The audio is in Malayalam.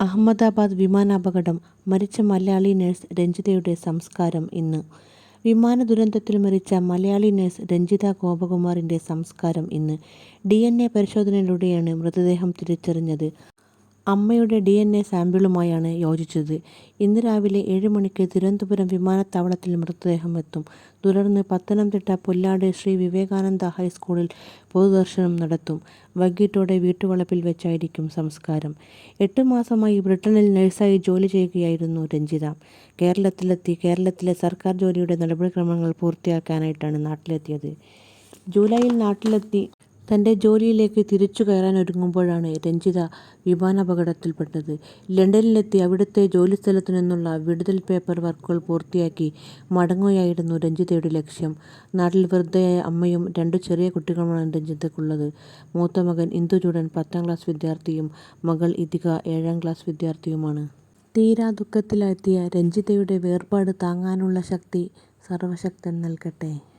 അഹമ്മദാബാദ് വിമാനാപകടം മരിച്ച മലയാളി നഴ്സ് രഞ്ജിതയുടെ സംസ്കാരം ഇന്ന്. വിമാന ദുരന്തത്തിൽ മരിച്ച മലയാളി നഴ്സ് രഞ്ജിത ഗോപകുമാറിന്റെ സംസ്കാരം ഇന്ന്. ഡി പരിശോധനയിലൂടെയാണ് മൃതദേഹം തിരിച്ചറിഞ്ഞത്. അമ്മയുടെ ഡി എൻ എ സാമ്പിളുമായാണ് യോജിച്ചത്. ഇന്ന് രാവിലെ ഏഴ് മണിക്ക് തിരുവനന്തപുരം വിമാനത്താവളത്തിൽ മൃതദേഹം എത്തും. തുടർന്ന് പത്തനംതിട്ട പൊല്ലാട് ശ്രീ വിവേകാനന്ദ ഹൈസ്കൂളിൽ പൊതുദർശനം നടത്തും. വൈകിട്ടോടെ വീട്ടുവളപ്പിൽ വെച്ചായിരിക്കും സംസ്കാരം. എട്ട് മാസമായി ബ്രിട്ടനിൽ നഴ്സായി ജോലി ചെയ്യുകയായിരുന്നു രഞ്ജിത. കേരളത്തിലെത്തി കേരളത്തിലെ സർക്കാർ ജോലിയുടെ നടപടിക്രമങ്ങൾ പൂർത്തിയാക്കാനായിട്ടാണ് നാട്ടിലെത്തിയത്. ജൂലൈയിൽ നാട്ടിലെത്തി തന്റെ ജോലിയിലേക്ക് തിരിച്ചു കയറാൻ കയറാനൊരുങ്ങുമ്പോഴാണ് രഞ്ജിത വിമാനാപകടത്തിൽപ്പെട്ടത്. ലണ്ടനിലെത്തി അവിടുത്തെ ജോലിസ്ഥലത്തു നിന്നുള്ള വിടുതൽ പേപ്പർ വർക്കുകൾ പൂർത്തിയാക്കി മടങ്ങുകയായിരുന്നു രഞ്ജിതയുടെ ലക്ഷ്യം. നാട്ടിൽ വൃദ്ധയായ അമ്മയും രണ്ട് ചെറിയ കുട്ടികളുമാണ് രഞ്ജിതയ്ക്കുള്ളത്. മൂത്ത മകൻ ഇന്ദുചൂടൻ പത്താം ക്ലാസ് വിദ്യാർത്ഥിയും മകൾ ഇതിക ഏഴാം ക്ലാസ് വിദ്യാർത്ഥിയുമാണ്. തീരാ ദുഃഖത്തിലെത്തിയ രഞ്ജിതയുടെ വേർപാട് താങ്ങാനുള്ള ശക്തി സർവശക്തൻ നൽകട്ടെ.